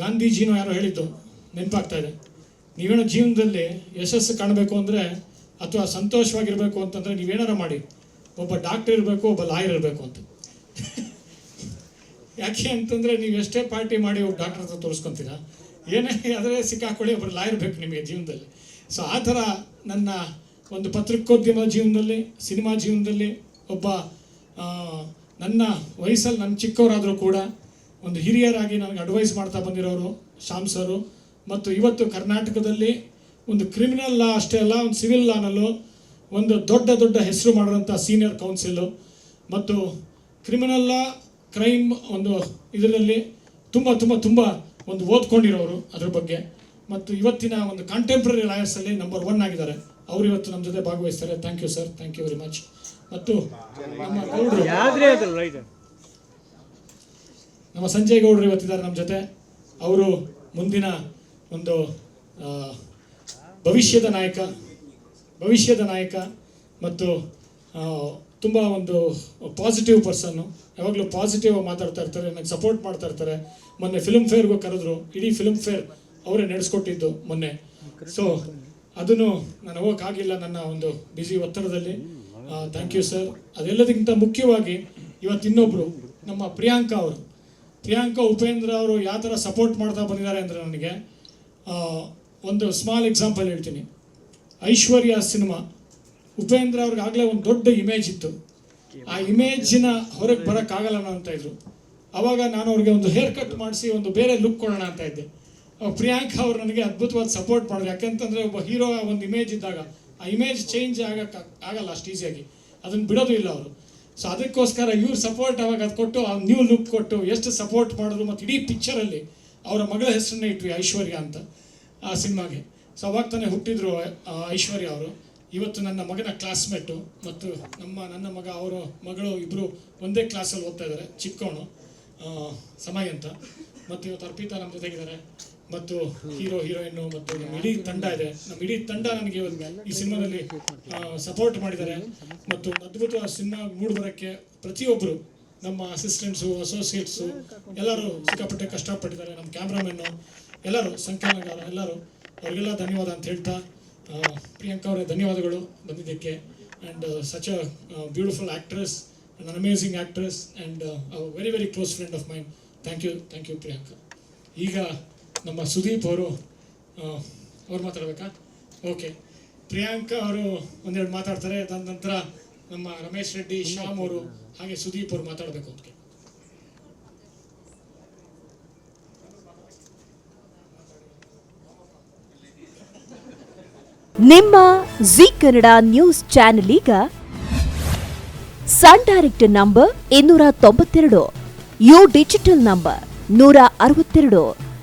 ಗಾಂಧೀಜಿನೂ ಯಾರೋ ಹೇಳಿದ್ದು ನೆನಪಾಗ್ತಾ ಇದೆ. ನೀವೇನೋ ಜೀವನದಲ್ಲಿ ಯಶಸ್ಸು ಕಾಣಬೇಕು ಅಂದರೆ ಅಥವಾ ಸಂತೋಷವಾಗಿರಬೇಕು ಅಂತಂದರೆ ನೀವೇನಾರ ಮಾಡಿ. ಒಬ್ಬ ಡಾಕ್ಟರ್ ಇರಬೇಕು, ಒಬ್ಬ ಲಾಯರ್ ಇರಬೇಕು ಅಂತ. ಯಾಕೆ ಅಂತಂದರೆ ನೀವು ಎಷ್ಟೇ ಪಾರ್ಟಿ ಮಾಡಿ ಒಬ್ಬ ಡಾಕ್ಟರ್ ಹತ್ರ ತೋರಿಸ್ಕೊತೀರಾ? ಏನೇ ಅದರೇ ಸಿಕ್ಕಾಕೊಳ್ಳಿ ಒಬ್ಬರು ಲಾಯರ್ ಬೇಕು ನಿಮಗೆ ಜೀವನದಲ್ಲಿ. ಸೊ ಆ ಥರ ನನ್ನ ಒಂದು ಪತ್ರಿಕೋದ್ಯಮ ಜೀವನದಲ್ಲಿ, ಸಿನಿಮಾ ಜೀವನದಲ್ಲಿ ಒಬ್ಬ ನನ್ನ ವಯಸ್ಸಲ್ಲಿ ನನ್ನ ಚಿಕ್ಕವರಾದರೂ ಕೂಡ ಒಂದು ಹಿರಿಯರಾಗಿ ನನಗೆ ಅಡ್ವೈಸ್ ಮಾಡ್ತಾ ಬಂದಿರೋರು, ಶ್ಯಾಮ್ ಸರು. ಮತ್ತು ಇವತ್ತು ಕರ್ನಾಟಕದಲ್ಲಿ ಒಂದು ಕ್ರಿಮಿನಲ್ ಲಾ ಅಷ್ಟೇ ಅಲ್ಲ, ಒಂದು ಸಿವಿಲ್ ಲಾನಲ್ಲೂ ಒಂದು ದೊಡ್ಡ ದೊಡ್ಡ ಹೆಸರು ಮಾಡಿರೋಂಥ ಸೀನಿಯರ್ ಕೌನ್ಸಿಲು ಮತ್ತು ಕ್ರಿಮಿನಲ್ ಲಾ ಕ್ರೈಮ್ ಒಂದು ಇದರಲ್ಲಿ ತುಂಬ ತುಂಬ ತುಂಬ ಒಂದು ಓದ್ಕೊಂಡಿರೋರು ಅದ್ರ ಬಗ್ಗೆ. ಮತ್ತು ಇವತ್ತಿನ ಒಂದು ಕಾಂಟೆಂಪ್ರರಿ ಲಾಯರ್ಸಲ್ಲಿ ನಂಬರ್ ಒನ್ ಆಗಿದ್ದಾರೆ. ಅವರು ಇವತ್ತು ನಮ್ಮ ಜೊತೆ ಭಾಗವಹಿಸ್ತಾರೆ. Thank you sir thank you very much ಮತ್ತು ನಮ್ಮ ಗೌಡ್ರು ನಮ್ಮ ಸಂಜಯ್ ಗೌಡ್ರು ಇವತ್ತಿದ್ದಾರೆ ನಮ್ಮ ಜೊತೆ. ಅವರು ಮುಂದಿನ ಒಂದು ಭವಿಷ್ಯದ ನಾಯಕ ಭವಿಷ್ಯದ ನಾಯಕ ಮತ್ತು ತುಂಬ ಒಂದು ಪಾಸಿಟಿವ್ ಪರ್ಸನ್ನು ಯಾವಾಗಲೂ ಪಾಸಿಟಿವ್ ಮಾತಾಡ್ತಾ ಇರ್ತಾರೆ ನನಗೆ ಸಪೋರ್ಟ್ ಮಾಡ್ತಾ ಇರ್ತಾರೆ. ಮೊನ್ನೆ ಫಿಲ್ಮ್ ಫೇರ್ಗೂ ಕರೆದ್ರು, ಇಡೀ ಫಿಲ್ಮ್ ಫೇರ್ ಅವರೇ ನಡೆಸ್ಕೊಟ್ಟಿದ್ದು ಮೊನ್ನೆ. ಸೊ ಅದನ್ನು ನಾನು ಹೋಗೋಕ್ಕಾಗಿಲ್ಲ ನನ್ನ ಒಂದು ಬ್ಯುಸಿ ಒತ್ತಡದಲ್ಲಿ. ಥ್ಯಾಂಕ್ ಯು ಸರ್ ಅದೆಲ್ಲದಕ್ಕಿಂತ ಮುಖ್ಯವಾಗಿ ಇವತ್ತು ಇನ್ನೊಬ್ಬರು ನಮ್ಮ ಪ್ರಿಯಾಂಕಾ ಅವರು. ಪ್ರಿಯಾಂಕಾ ಉಪೇಂದ್ರ ಅವರು ಯಾವ ಥರ ಸಪೋರ್ಟ್ ಮಾಡ್ತಾ ಬಂದಿದ್ದಾರೆ ಅಂದರೆ ನನಗೆ ಒಂದು ಸ್ಮಾಲ್ ಎಕ್ಸಾಂಪಲ್ ಹೇಳ್ತೀನಿ. ಐಶ್ವರ್ಯ ಸಿನಿಮಾ. ಉಪೇಂದ್ರ ಅವ್ರಿಗೆ ಆಗಲೇ ಒಂದು ದೊಡ್ಡ ಇಮೇಜ್ ಇತ್ತು. ಆ ಇಮೇಜಿನ ಹೊರಗೆ ಬರೋಕ್ಕಾಗಲ್ಲ ಅಂತ ಇದ್ರು. ಅವಾಗ ನಾನು ಅವ್ರಿಗೆ ಒಂದು ಹೇರ್ ಕಟ್ ಮಾಡಿಸಿ ಒಂದು ಬೇರೆ ಲುಕ್ ಕೊಡೋಣ ಅಂತ ಇದ್ದೆ. ಪ್ರಿಯಾಂಕಾ ಅವರು ನನಗೆ ಅದ್ಭುತವಾದ ಸಪೋರ್ಟ್ ಮಾಡಿದ್ರು. ಯಾಕಂತಂದರೆ ಒಬ್ಬ ಹೀರೋ ಒಂದು ಇಮೇಜ್ ಇದ್ದಾಗ, ಆ ಇಮೇಜ್ ಚೇಂಜ್ ಆಗಕ್ಕೆ ಆಗಲ್ಲ ಅಷ್ಟು ಈಸಿಯಾಗಿ ಅದನ್ನು ಬಿಡೋದು ಇಲ್ಲ ಅವರು. ಸೊ ಅದಕ್ಕೋಸ್ಕರ ಇವ್ರ ಸಪೋರ್ಟ್ ಅವಾಗ ಅದು ಕೊಟ್ಟು, ಆ ನ್ಯೂ ಲುಕ್ ಕೊಟ್ಟು, ಎಷ್ಟು ಸಪೋರ್ಟ್ ಮಾಡಿದ್ರು ಮತ್ತು ಇಡೀ ಪಿಕ್ಚರಲ್ಲಿ ಅವರ ಮಗಳ ಹೆಸರನ್ನೇ ಇಟ್ವಿ, ಐಶ್ವರ್ಯ ಅಂತ, ಆ ಸಿನಿಮಾಗೆ. ಸೊ ಅವಾಗ ತಾನೇ ಹುಟ್ಟಿದ್ರು ಐಶ್ವರ್ಯ ಅವರು. ಇವತ್ತು ನನ್ನ ಮಗನ ಕ್ಲಾಸ್ಮೇಟು ಮತ್ತು ನಮ್ಮ, ನನ್ನ ಮಗ, ಅವರ ಮಗಳು ಇಬ್ಬರು ಒಂದೇ ಕ್ಲಾಸಲ್ಲಿ ಓದ್ತಾ ಇದ್ದಾರೆ ಚಿಕ್ಕವನು ಸಮಯ್ ಅಂತ. ಮತ್ತು ಇವತ್ತು ಅರ್ಪಿತಾ ನಮ್ಮ ಜೊತೆಗಿದ್ದಾರೆ. ಮತ್ತು ಹೀರೋ ಹೀರೋಯಿನ್ನು ಮತ್ತು ನಮ್ಮ ಇಡೀ ತಂಡ ಇದೆ. ನಮ್ಮ ಇಡೀ ತಂಡ ನನಗೆ ಈ ಸಿನಿಮಾದಲ್ಲಿ ಸಪೋರ್ಟ್ ಮಾಡಿದ್ದಾರೆ. ಮತ್ತು ಅದ್ಭುತವಾದ ಸಿನಿಮಾ ಮೂಡಿಬರೋಕ್ಕೆ ಪ್ರತಿಯೊಬ್ಬರು, ನಮ್ಮ ಅಸಿಸ್ಟೆಂಟ್ಸು ಅಸೋಸಿಯೇಟ್ಸು ಎಲ್ಲರೂ ಸಿಕ್ಕಾಪಟ್ಟೆ ಕಷ್ಟಪಟ್ಟಿದ್ದಾರೆ. ನಮ್ಮ ಕ್ಯಾಮ್ರಾಮನ್ನು ಎಲ್ಲರೂ ಸಂಖ್ಯಾನಗಾರ ಎಲ್ಲರೂ, ಅವರಿಗೆಲ್ಲ ಧನ್ಯವಾದ ಅಂತ ಹೇಳ್ತಾ ಪ್ರಿಯಾಂಕಾ ಅವರೇ ಧನ್ಯವಾದಗಳು ಬಂದಿದ್ದಕ್ಕೆ. And such a beautiful actress and an amazing actress and very very close friend of mine thank you thank you Priyanka ಈಗ ನಮ್ಮ ಸುದೀಪ್ ಅವರು ಅವ್ರು ಮಾತಾಡಬೇಕಾ? ಓಕೆ ಪ್ರಿಯಾಂಕಾ ಅವರು ಒಂದೆರಡು ಮಾತಾಡ್ತಾರೆ, ಅದಾದ ನಂತರ ನಮ್ಮ ರಮೇಶ್ ರೆಡ್ಡಿ, ಶ್ಯಾಮ್ ಅವರು ಹಾಗೆ ಸುದೀಪ್ ಅವರು ಮಾತಾಡಬೇಕು ಅದಕ್ಕೆ ನಿಮ್ಮ ಜಿ ಕನ್ನಡ ನ್ಯೂಸ್ ಚಾನೆಲ್ ಈಗ ಸನ್ ಡೈರೆಕ್ಟ್ ನಂಬರ್ ಇನ್ನೂರ ತೊಂಬತ್ತೆರಡು, ಯು ಡಿಜಿಟಲ್ ನಂಬರ್ ನೂರ ಅರವತ್ತೆರಡು.